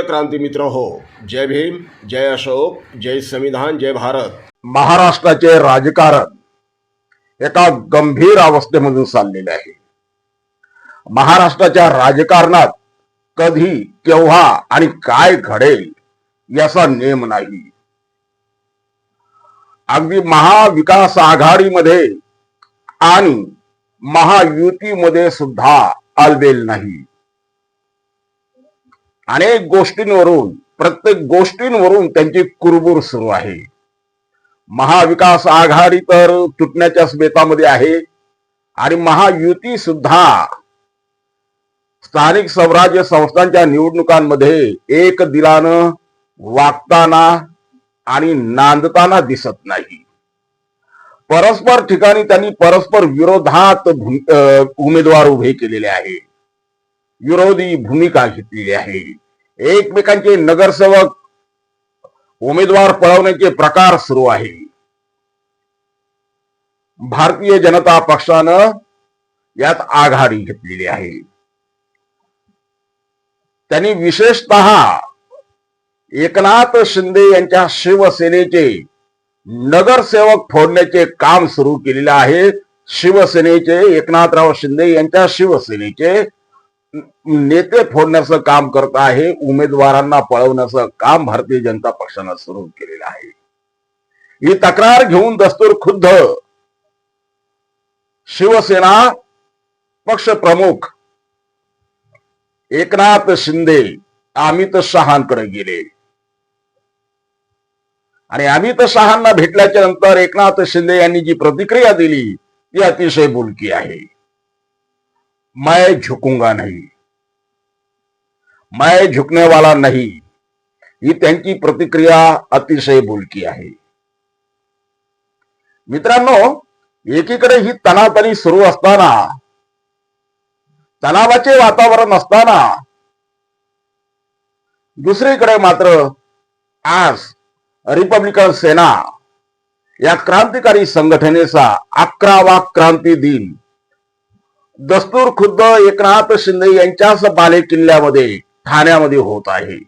प्रिय क्रांती मित्र हो जय भीम जय अशोक जय संविधान जय भारत. महाराष्ट्राचे राजकारण एका गंभीर अवस्थेमधून चाललेले आहे. महाराष्ट्राच्या राजकारणात कधी केव्हा आणि काय घडेल याचा नेम नाही. अगदी महाविकास आघाडीमध्ये आणि महायुतीमध्ये सुद्धा आलबेल नाही. अनेक गोष्टींवरून प्रत्येक गोष्टींवरून त्यांची कुरबुर सुरू आहे. महाविकास आघाडी तर तुटण्याच्याच बेतामध्ये आहे आणि महायुती सुद्धा स्थानिक स्वराज्य संस्थांच्या निवडणुकांमध्ये एक दिलानं वागताना आणि नांदताना दिसत नाही. परस्पर ठिकाणी त्यांनी परस्पर विरोधात भू- उमेदवार उभे केलेले आहे विरोधी भूमिका घेतलेली आहे. एकमेकांचे नगरसेवक उमेदवार पळवण्याचे प्रकार सुरू आहे. भारतीय जनता पक्षानं यात आघाडी घेतलेली आहे. त्यांनी विशेषत एकनाथ शिंदे यांच्या शिवसेनेचे नगरसेवक फोडण्याचे काम सुरू केलेले आहे. शिवसेनेचे एकनाथराव शिंदे यांच्या शिवसेनेचे नेते फोडण्याचं काम करत आहे उमेदवारांना पळवण्याचं काम भारतीय जनता पक्षानं सुरू केलेलं आहे. ही तक्रार घेऊन दस्तूर खुद्द शिवसेना पक्ष प्रमुख एकनाथ शिंदे अमित शहांकडे गेले. आणि अमित शहांना भेटल्याच्या नंतर एकनाथ शिंदे यांनी जी प्रतिक्रिया दिली ती अतिशय बोलकी आहे. मैं झुकूंगा नहीं। मैं झुकने वाला नहीं। ही त्यांची प्रतिक्रिया अतिशय बोलकी आहे। मित्रांनो एकीकडे ही तणातणी सुरू असताना तणावाचे वातावरण असताना दुसरीकडे मात्र आज रिपब्लिकन सेना या क्रांतिकारी संघटनेचा अकरावा क्रांती दिन दस्तूर खुद्द एकनाथ शिंदे यांच्याच बाले किल्ल्यामध्ये ठाण्यामध्ये होत आहे.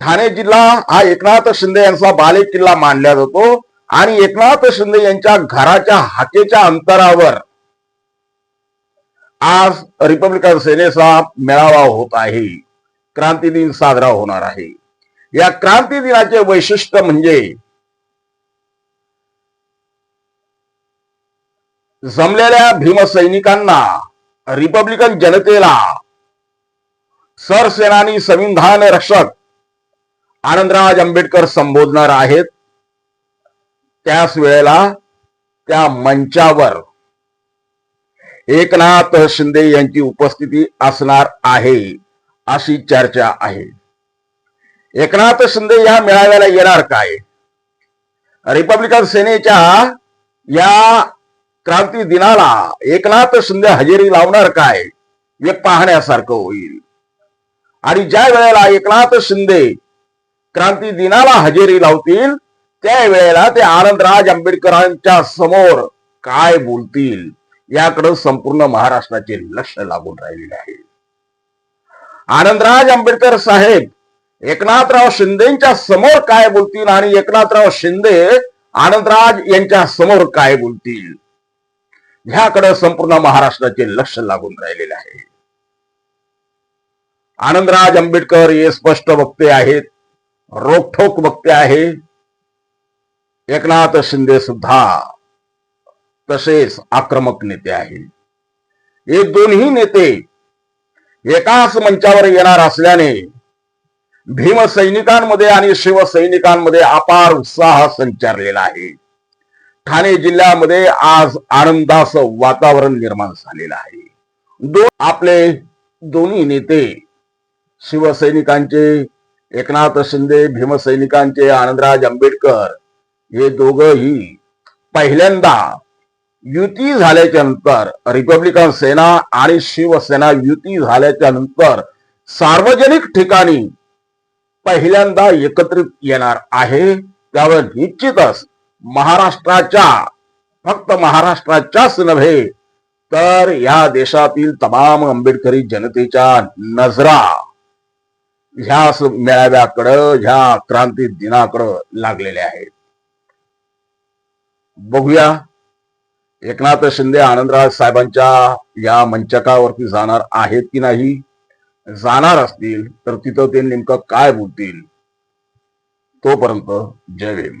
ठाणे जिल्हा हा एकनाथ शिंदे यांचा बाले किल्ला मानला जातो आणि एकनाथ शिंदे यांच्या घराच्या हाकेच्या अंतरावर आज रिपब्लिकन सेनेचा मेळावा होत आहे. क्रांती दिन साजरा होणार आहे. या क्रांती दिनाचे वैशिष्ट्य म्हणजे जमलेल्या भीमसैनिकांना रिपब्लिकन जनतेला सरसेनानी संविधान रक्षक आनंदराज आंबेडकर संबोधणार आहेत. त्याच वेळेला त्या मंचावर एकनाथ शिंदे यांची उपस्थिती असणार आहे अशी चर्चा आहे. एकनाथ शिंदे या मेळाव्याला येणार काय? रिपब्लिकन सेनेच्या या क्रांती दिनाला एकनाथ शिंदे हजेरी लावणार काय? हे पाहण्यासारखं होईल. आणि ज्या वेळेला एकनाथ शिंदे क्रांती दिनाला हजेरी लावतील त्या वेळेला ते आनंदराज आंबेडकरांच्या समोर काय बोलतील याकडे संपूर्ण महाराष्ट्राचे लक्ष लागून राहिलेले आहे. आनंदराज आंबेडकर साहेब एकनाथराव शिंदेच्या समोर काय बोलतील आणि एकनाथराव शिंदे आनंदराज यांच्या समोर काय बोलतील? ह्याकडे संपूर्ण महाराष्ट्राचे लक्ष लागून राहिलेले आहे. आनंदराज आंबेडकर हे स्पष्ट वक्ते आहेत रोखोक वक्ते आहे एकनाथ शिंदे सुद्धा तसेच आक्रमक नेते आहेत. हे दोन्ही नेते एकाच मंचावर येणार असल्याने भीमसैनिकांमध्ये आणि शिवसैनिकांमध्ये अपार उत्साह संचारलेला आहे. ठाणे जिल्ह्यामध्ये आज आनंदाचं वातावरण निर्माण झालेलं आहे. दोन आपले दोन्ही नेते शिवसैनिकांचे एकनाथ शिंदे भीमसैनिकांचे आनंदराज आंबेडकर हे दोघही पहिल्यांदा युती झाल्याच्यानंतर रिपब्लिकन सेना आणि शिवसेना युती झाल्याच्यानंतर सार्वजनिक ठिकाणी पहिल्यांदा एकत्रित येणार आहे. त्यावर निश्चितच महाराष्ट्राच्या फक्त महाराष्ट्राच्याच नव्हे तर या देशातील तमाम आंबेडकरी जनतेच्या नजरा ह्या मेळाव्याकडं ह्या क्रांती दिनाकडं लागलेल्या आहेत. बघूया. एकनाथ शिंदे आनंदराज साहेबांच्या या मंचकावरती जाणार आहेत की नाही? जाणार असतील तर तिथं ते नेमकं काय बोलतील? तोपर्यंत जय भीम.